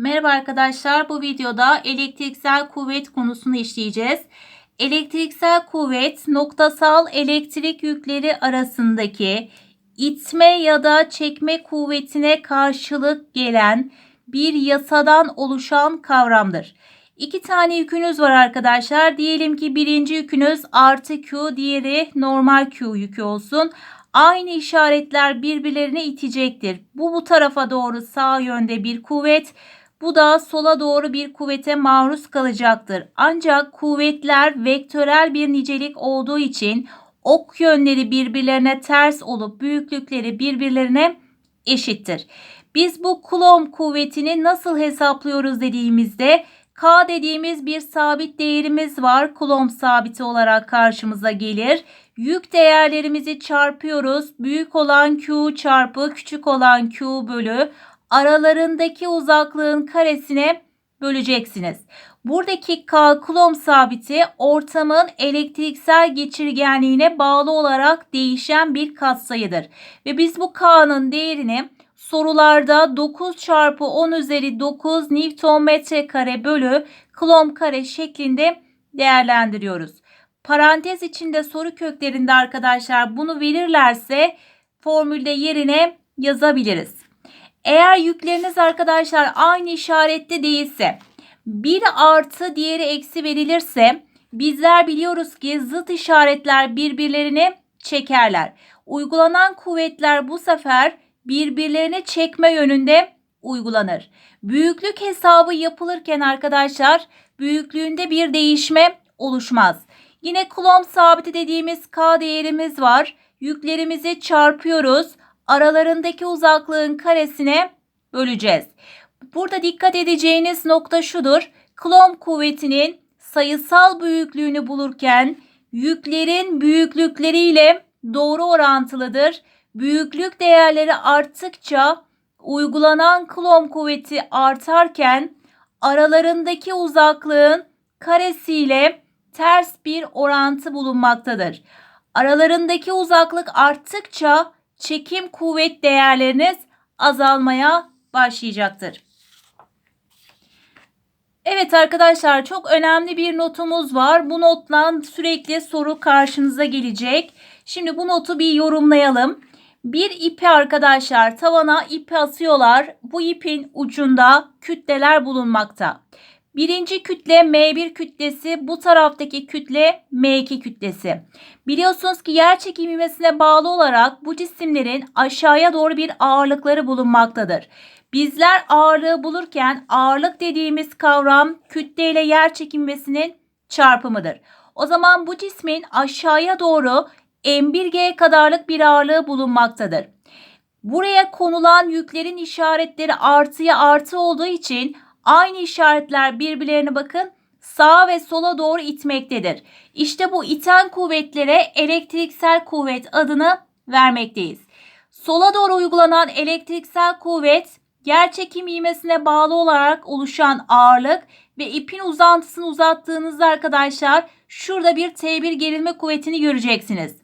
Merhaba arkadaşlar. Bu videoda elektriksel kuvvet konusunu işleyeceğiz. Elektriksel kuvvet noktasal elektrik yükleri arasındaki itme ya da çekme kuvvetine karşılık gelen bir yasadan oluşan kavramdır. İki tane yükünüz var arkadaşlar. Diyelim ki birinci yükünüz artı Q, diğeri normal Q yükü olsun. Aynı işaretler birbirlerine itecektir. Bu bu tarafa doğru sağ yönde bir kuvvet, bu da sola doğru bir kuvvete maruz kalacaktır. Ancak kuvvetler vektörel bir nicelik olduğu için ok yönleri birbirlerine ters olup büyüklükleri birbirlerine eşittir. Biz bu Coulomb kuvvetini nasıl hesaplıyoruz dediğimizde K dediğimiz bir sabit değerimiz var. Coulomb sabiti olarak karşımıza gelir. Yük değerlerimizi çarpıyoruz. Büyük olan Q çarpı küçük olan Q bölü aralarındaki uzaklığın karesine böleceksiniz. Buradaki K Coulomb sabiti ortamın elektriksel geçirgenliğine bağlı olarak değişen bir katsayıdır. Ve biz bu K'nın değerini sorularda 9 çarpı 10 üzeri 9 Newton metre kare bölü Coulomb kare şeklinde değerlendiriyoruz. Parantez içinde soru köklerinde arkadaşlar bunu verirlerse formülde yerine yazabiliriz. Eğer yükleriniz arkadaşlar aynı işarette değilse biri artı diğeri eksi verilirse bizler biliyoruz ki zıt işaretler birbirlerini çekerler. Uygulanan kuvvetler bu sefer birbirlerini çekme yönünde uygulanır. Büyüklük hesabı yapılırken arkadaşlar büyüklüğünde bir değişme oluşmaz. Yine Coulomb sabiti dediğimiz K değerimiz var. Yüklerimizi çarpıyoruz. Aralarındaki uzaklığın karesine böleceğiz. Burada dikkat edeceğiniz nokta şudur. Coulomb kuvvetinin sayısal büyüklüğünü bulurken yüklerin büyüklükleriyle doğru orantılıdır. Büyüklük değerleri arttıkça uygulanan Coulomb kuvveti artarken aralarındaki uzaklığın karesiyle ters bir orantı bulunmaktadır. Aralarındaki uzaklık arttıkça çekim kuvvet değerleriniz azalmaya başlayacaktır. Evet arkadaşlar çok önemli bir notumuz var. Bu notla sürekli soru karşınıza gelecek. Şimdi bu notu bir yorumlayalım. Bir ipi arkadaşlar tavana ipi asıyorlar. Bu ipin ucunda kütleler bulunmakta. Birinci kütle M1 kütlesi, bu taraftaki kütle M2 kütlesi. Biliyorsunuz ki yer çekim ivmesine bağlı olarak bu cisimlerin aşağıya doğru bir ağırlıkları bulunmaktadır. Bizler ağırlığı bulurken ağırlık dediğimiz kavram kütle ile yer çekimvesinin çarpımıdır. O zaman bu cismin aşağıya doğru M1G kadarlık bir ağırlığı bulunmaktadır. Buraya konulan yüklerin işaretleri artıya artı olduğu için aynı işaretler birbirlerine bakın sağa ve sola doğru itmektedir. İşte bu iten kuvvetlere elektriksel kuvvet adını vermekteyiz. Sola doğru uygulanan elektriksel kuvvet yer çekim ivmesine bağlı olarak oluşan ağırlık ve ipin uzantısını uzattığınızda arkadaşlar şurada bir T1 gerilme kuvvetini göreceksiniz.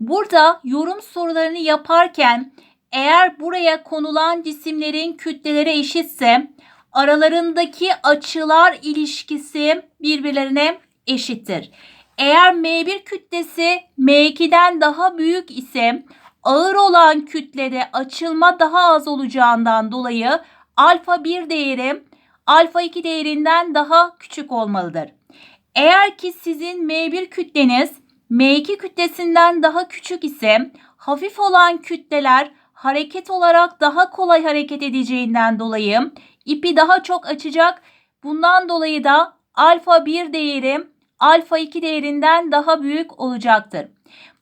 Burada yorum sorularını yaparken eğer buraya konulan cisimlerin kütleleri eşitse aralarındaki açılar ilişkisi birbirlerine eşittir. Eğer M1 kütlesi M2'den daha büyük ise ağır olan kütlede açılma daha az olacağından dolayı alfa 1 değeri alfa 2 değerinden daha küçük olmalıdır. Eğer ki sizin M1 kütleniz M2 kütlesinden daha küçük ise hafif olan kütleler hareket olarak daha kolay hareket edeceğinden dolayı ipi daha çok açacak. Bundan dolayı da alfa 1 değeri alfa 2 değerinden daha büyük olacaktır.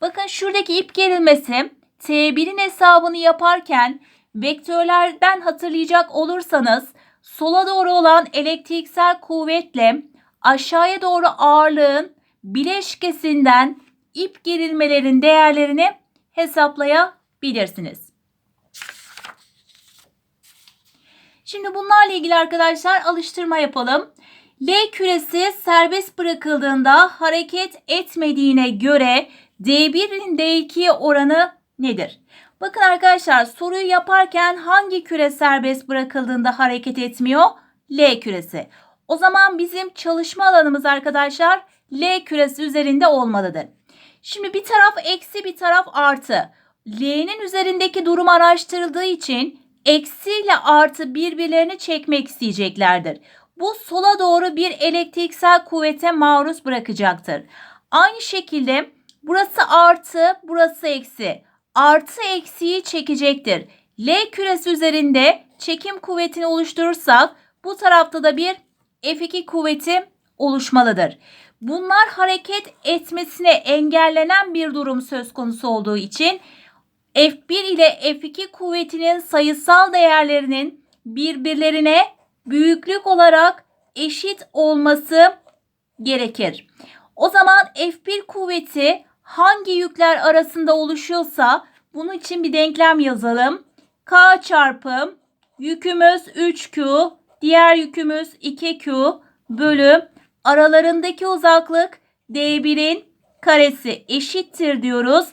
Bakın şuradaki ip gerilmesi T1'in hesabını yaparken vektörlerden hatırlayacak olursanız sola doğru olan elektriksel kuvvetle aşağıya doğru ağırlığın bileşkesinden ip gerilmelerin değerlerini hesaplayabilirsiniz. Şimdi bunlarla ilgili arkadaşlar alıştırma yapalım. L küresi serbest bırakıldığında hareket etmediğine göre D1'in D2'ye oranı nedir? Bakın arkadaşlar soruyu yaparken hangi küre serbest bırakıldığında hareket etmiyor? L küresi. O zaman bizim çalışma alanımız arkadaşlar L küresi üzerinde olmalıdır. Şimdi bir taraf eksi bir taraf artı. L'nin üzerindeki durum araştırıldığı için eksi ile artı birbirlerini çekmek isteyeceklerdir. Bu sola doğru bir elektriksel kuvvete maruz bırakacaktır. Aynı şekilde burası artı, burası eksi. Artı eksiyi çekecektir. L küresi üzerinde çekim kuvvetini oluşturursak bu tarafta da bir F2 kuvveti oluşmalıdır. Bunlar hareket etmesine engellenen bir durum söz konusu olduğu için F1 ile F2 kuvvetinin sayısal değerlerinin birbirlerine büyüklük olarak eşit olması gerekir. O zaman F1 kuvveti hangi yükler arasında oluşuyorsa bunun için bir denklem yazalım. K çarpı yükümüz 3Q, diğer yükümüz 2Q bölü aralarındaki uzaklık D1'in karesi eşittir diyoruz.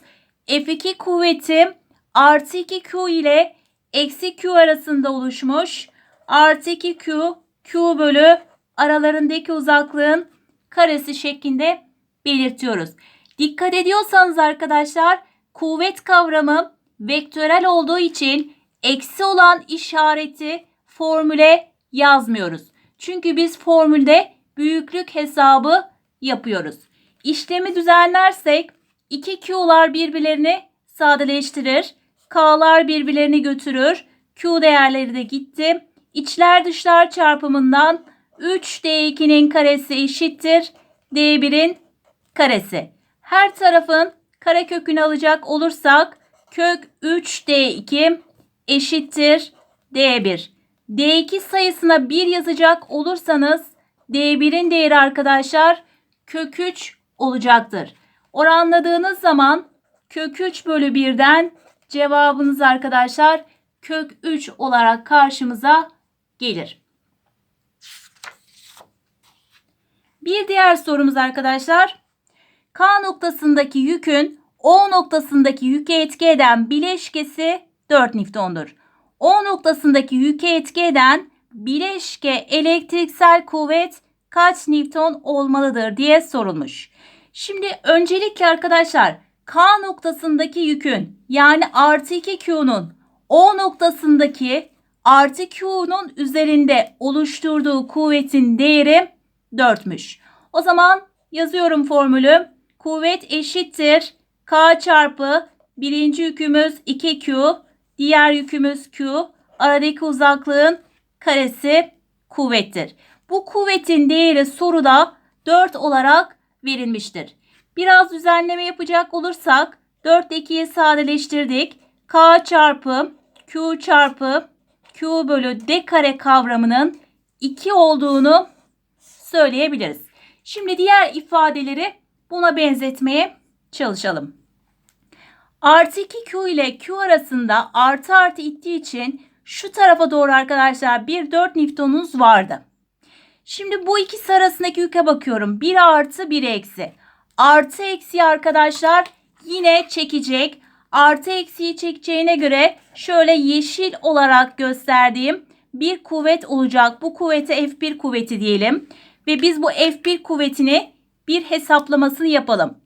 F2 kuvveti artı 2Q ile eksi Q arasında oluşmuş. Artı 2Q, Q bölü aralarındaki uzaklığın karesi şeklinde belirtiyoruz. Dikkat ediyorsanız arkadaşlar kuvvet kavramı vektörel olduğu için eksi olan işareti formüle yazmıyoruz. Çünkü biz formülde büyüklük hesabı yapıyoruz. İşlemi düzenlersek 2 Q'lar birbirlerini sadeleştirir. K'lar birbirlerini götürür. Q değerleri de gitti. İçler dışlar çarpımından 3D2'nin karesi eşittir. D1'in karesi. Her tarafın karekökünü alacak olursak kök 3D2 eşittir D1. D2 sayısına 1 yazacak olursanız D1'in değeri arkadaşlar kök 3 olacaktır. Oranladığınız zaman kök 3 bölü 1'den cevabınız arkadaşlar kök 3 olarak karşımıza gelir. Bir diğer sorumuz arkadaşlar. K noktasındaki yükün O noktasındaki yüke etki eden bileşkesi 4 Newton'dur. O noktasındaki yüke etki eden bileşke elektriksel kuvvet kaç Newton olmalıdır diye sorulmuş. Şimdi öncelikle arkadaşlar K noktasındaki yükün yani artı 2 Q'nun O noktasındaki artı Q'nun üzerinde oluşturduğu kuvvetin değeri 4'müş. O zaman yazıyorum formülü. Kuvvet eşittir. K çarpı birinci yükümüz 2Q, diğer yükümüz Q. Aradaki uzaklığın karesi kuvvettir. Bu kuvvetin değeri soruda 4 olarak verilmiştir. Biraz düzenleme yapacak olursak 4 ile 2'yi sadeleştirdik. K çarpı Q çarpı Q bölü D kare kavramının 2 olduğunu söyleyebiliriz. Şimdi diğer ifadeleri buna benzetmeye çalışalım. Artı 2Q ile Q arasında artı artı ittiği için şu tarafa doğru arkadaşlar bir 4 Newton'unuz vardı. Şimdi bu ikisi arasındaki yüke bakıyorum. 1 artı 1 eksi. Artı eksi arkadaşlar yine çekecek. Artı eksiyi çekeceğine göre şöyle yeşil olarak gösterdiğim bir kuvvet olacak. Bu kuvvete F1 kuvveti diyelim. Ve biz bu F1 kuvvetini bir hesaplamasını yapalım.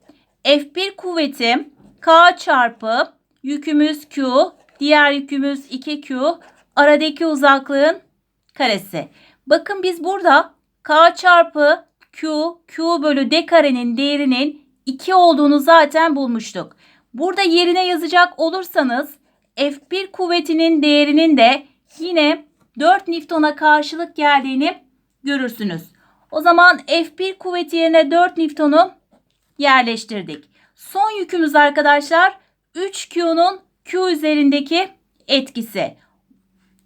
F1 kuvveti K çarpı yükümüz Q, diğer yükümüz 2Q, aradaki uzaklığın karesi. Bakın biz burada K çarpı Q, Q bölü D karenin değerinin 2 olduğunu zaten bulmuştuk. Burada yerine yazacak olursanız F1 kuvvetinin değerinin de yine 4 Newton'a karşılık geldiğini görürsünüz. O zaman F1 kuvveti yerine 4 Newton'u yerleştirdik. Son yükümüz arkadaşlar 3Q'nun Q üzerindeki etkisi.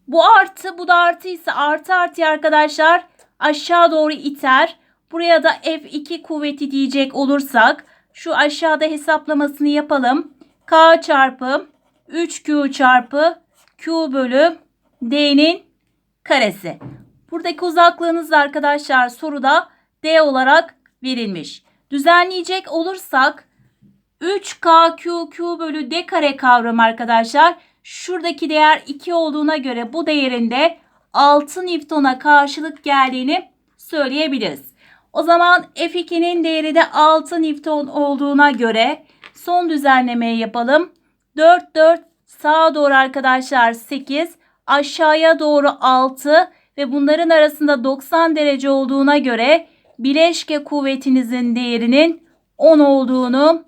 Bu artı bu da artı ise artı artı arkadaşlar aşağı doğru iter. Buraya da F2 kuvveti diyecek olursak şu aşağıda hesaplamasını yapalım. K çarpı 3Q çarpı Q bölü D'nin karesi. Buradaki uzaklığınız da arkadaşlar soruda D olarak verilmiş. Düzenleyecek olursak 3KQQ bölü D kare kavramı arkadaşlar. Şuradaki değer 2 olduğuna göre bu değerinde 6 Newton'a karşılık geldiğini söyleyebiliriz. O zaman F2'nin değeri de 6 Newton olduğuna göre son düzenlemeyi yapalım. 4 4 sağa doğru arkadaşlar 8, aşağıya doğru 6 ve bunların arasında 90 derece olduğuna göre bileşke kuvvetinizin değerinin 10 olduğunu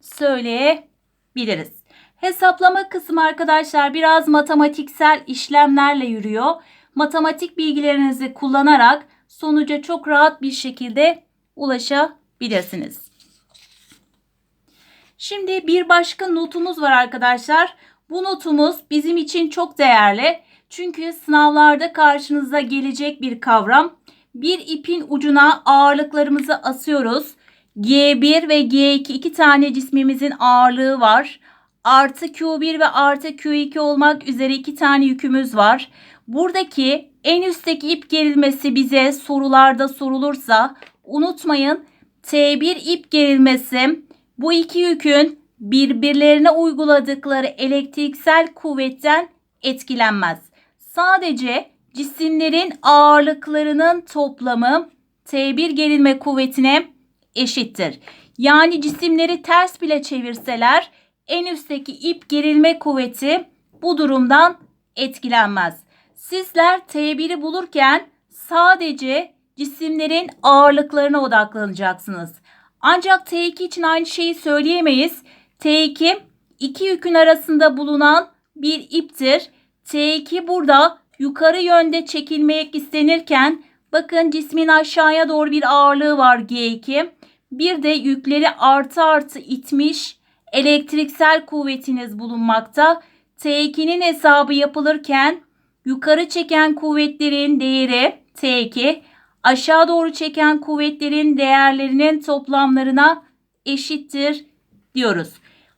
söyleyebiliriz. Hesaplama kısmı arkadaşlar biraz matematiksel işlemlerle yürüyor. Matematik bilgilerinizi kullanarak sonuca çok rahat bir şekilde ulaşabilirsiniz. Şimdi bir başka notumuz var arkadaşlar. Bu notumuz bizim için çok değerli. Çünkü sınavlarda karşınıza gelecek bir kavram. Bir ipin ucuna ağırlıklarımızı asıyoruz. G1 ve G2 iki tane cismimizin ağırlığı var. Artı Q1 ve artı Q2 olmak üzere iki tane yükümüz var. Buradaki en üstteki ip gerilmesi bize sorularda sorulursa unutmayın T1 ip gerilmesi bu iki yükün birbirlerine uyguladıkları elektriksel kuvvetten etkilenmez. Sadece cisimlerin ağırlıklarının toplamı T1 gerilme kuvvetine eşittir. Yani cisimleri ters bile çevirseler en üstteki ip gerilme kuvveti bu durumdan etkilenmez. Sizler T1'i bulurken sadece cisimlerin ağırlıklarına odaklanacaksınız. Ancak T2 için aynı şeyi söyleyemeyiz. T2 iki yükün arasında bulunan bir iptir. T2 burada yukarı yönde çekilmek istenirken bakın cismin aşağıya doğru bir ağırlığı var G2. Bir de yükleri artı artı itmiş elektriksel kuvvetiniz bulunmakta. T2'nin hesabı yapılırken yukarı çeken kuvvetlerin değeri T2 aşağı doğru çeken kuvvetlerin değerlerinin toplamlarına eşittir diyoruz.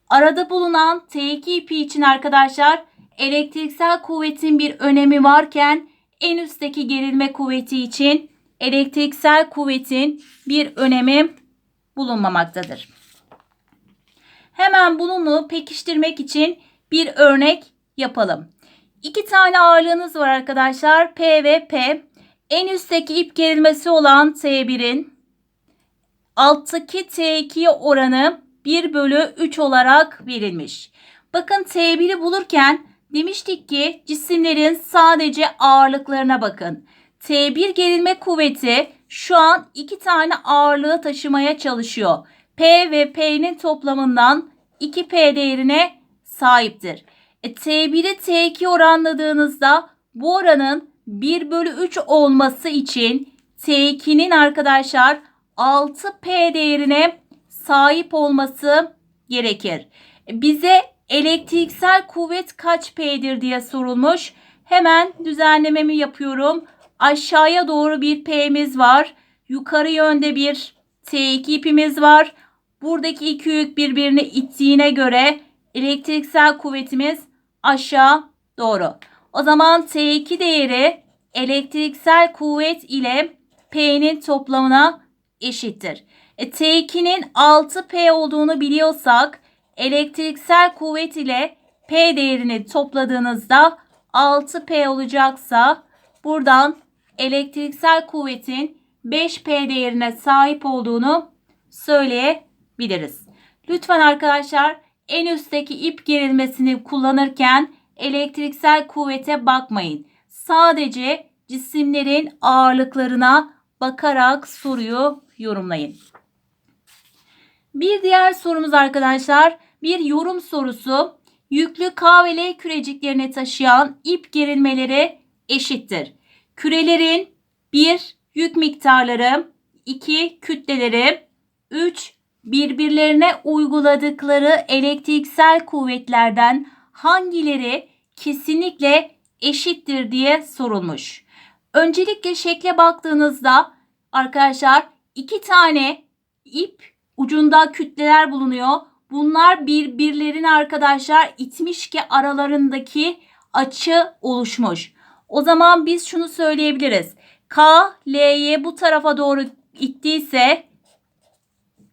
Arada bulunan T2 ipi için arkadaşlar elektriksel kuvvetin bir önemi varken en üstteki gerilme kuvveti için elektriksel kuvvetin bir önemi bulunmamaktadır. Hemen bununla pekiştirmek için bir örnek yapalım. İki tane ağırlığınız var arkadaşlar. P ve P. En üstteki ip gerilmesi olan T1'in alttaki T2 oranı 1 bölü 3 olarak verilmiş. Bakın T1'i bulurken demiştik ki cisimlerin sadece ağırlıklarına bakın. T1 gerilme kuvveti şu an iki tane ağırlığı taşımaya çalışıyor. P ve P'nin toplamından 2P değerine sahiptir. E, T1'i T2 oranladığınızda bu oranın 1 bölü 3 olması için T2'nin arkadaşlar 6P değerine sahip olması gerekir. E, bize elektriksel kuvvet kaç P'dir diye sorulmuş. Hemen düzenlememi yapıyorum. Aşağıya doğru bir P'miz var. Yukarı yönde bir T2 ipimiz var. Buradaki iki yük birbirini ittiğine göre elektriksel kuvvetimiz aşağı doğru. O zaman T2 değeri elektriksel kuvvet ile P'nin toplamına eşittir. E, T2'nin 6P olduğunu biliyorsak elektriksel kuvvet ile P değerini topladığınızda 6P olacaksa buradan elektriksel kuvvetin 5P değerine sahip olduğunu söyleyebiliriz. Lütfen arkadaşlar en üstteki ip gerilmesini kullanırken elektriksel kuvvete bakmayın. Sadece cisimlerin ağırlıklarına bakarak soruyu yorumlayın. Bir diğer sorumuz arkadaşlar bir yorum sorusu. Yüklü K ve L küreciklerini taşıyan ip gerilmeleri eşittir. Kürelerin 1 yük miktarları, 2 kütleleri, 3 birbirlerine uyguladıkları elektriksel kuvvetlerden hangileri kesinlikle eşittir diye sorulmuş. Öncelikle şekle baktığınızda arkadaşlar iki tane ip ucunda kütleler bulunuyor. Bunlar birbirlerini arkadaşlar itmiş ki aralarındaki açı oluşmuş. O zaman biz şunu söyleyebiliriz. K, L'ye bu tarafa doğru ittiyse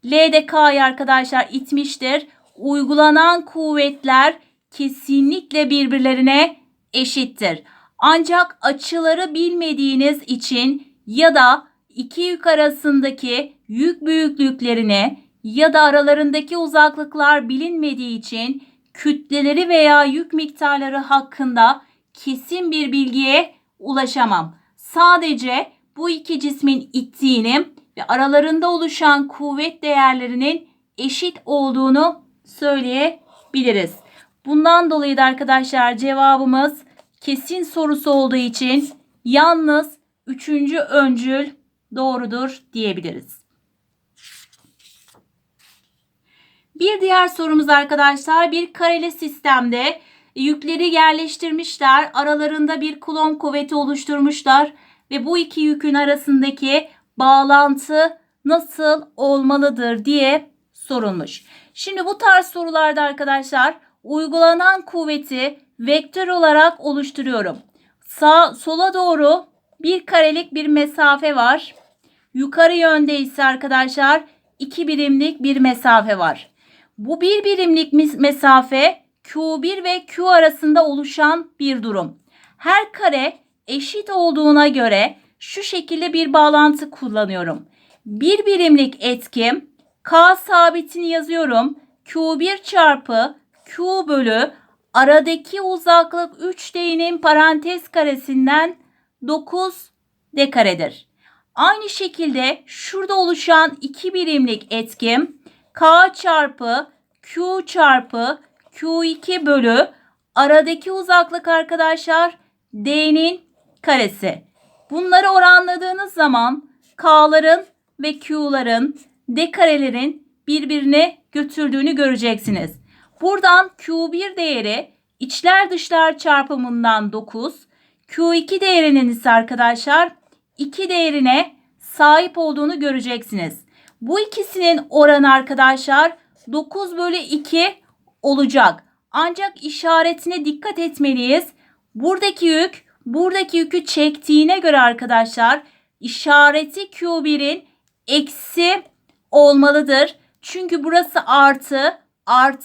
L K'yı arkadaşlar itmiştir. Uygulanan kuvvetler kesinlikle birbirlerine eşittir. Ancak açıları bilmediğiniz için ya da iki yük arasındaki yük büyüklüklerini ya da aralarındaki uzaklıklar bilinmediği için kütleleri veya yük miktarları hakkında kesin bir bilgiye ulaşamam. Sadece bu iki cismin ittiğini ve aralarında oluşan kuvvet değerlerinin eşit olduğunu söyleyebiliriz. Bundan dolayı da arkadaşlar cevabımız kesin sorusu olduğu için yalnız üçüncü öncül doğrudur diyebiliriz. Bir diğer sorumuz arkadaşlar bir kareli sistemde yükleri yerleştirmişler. Aralarında bir kulon kuvveti oluşturmuşlar ve bu iki yükün arasındaki bağlantı nasıl olmalıdır diye sorulmuş. Şimdi bu tarz sorularda arkadaşlar uygulanan kuvveti vektör olarak oluşturuyorum. Sağ sola doğru bir karelik bir mesafe var. Yukarı yönde ise arkadaşlar iki birimlik bir mesafe var. Bu bir birimlik mes- mesafe Q1 ve Q arasında oluşan bir durum. Her kare eşit olduğuna göre şu şekilde bir bağlantı kullanıyorum. Bir birimlik etkim K sabitini yazıyorum. Q1 çarpı Q bölü aradaki uzaklık 3D'nin parantez karesinden 9 D karedir. Aynı şekilde şurada oluşan iki birimlik etkim K çarpı Q çarpı Q2 bölü aradaki uzaklık arkadaşlar D'nin karesi. Bunları oranladığınız zaman K'ların ve Q'ların D birbirine götürdüğünü göreceksiniz. Buradan Q1 değeri içler dışlar çarpımından 9, Q2 değerinin ise arkadaşlar 2 değerine sahip olduğunu göreceksiniz. Bu ikisinin oranı arkadaşlar 9 bölü 2 olacak. Ancak işaretine dikkat etmeliyiz. Buradaki yük buradaki yükü çektiğine göre arkadaşlar işareti Q1'in eksi olmalıdır. Çünkü burası artı artı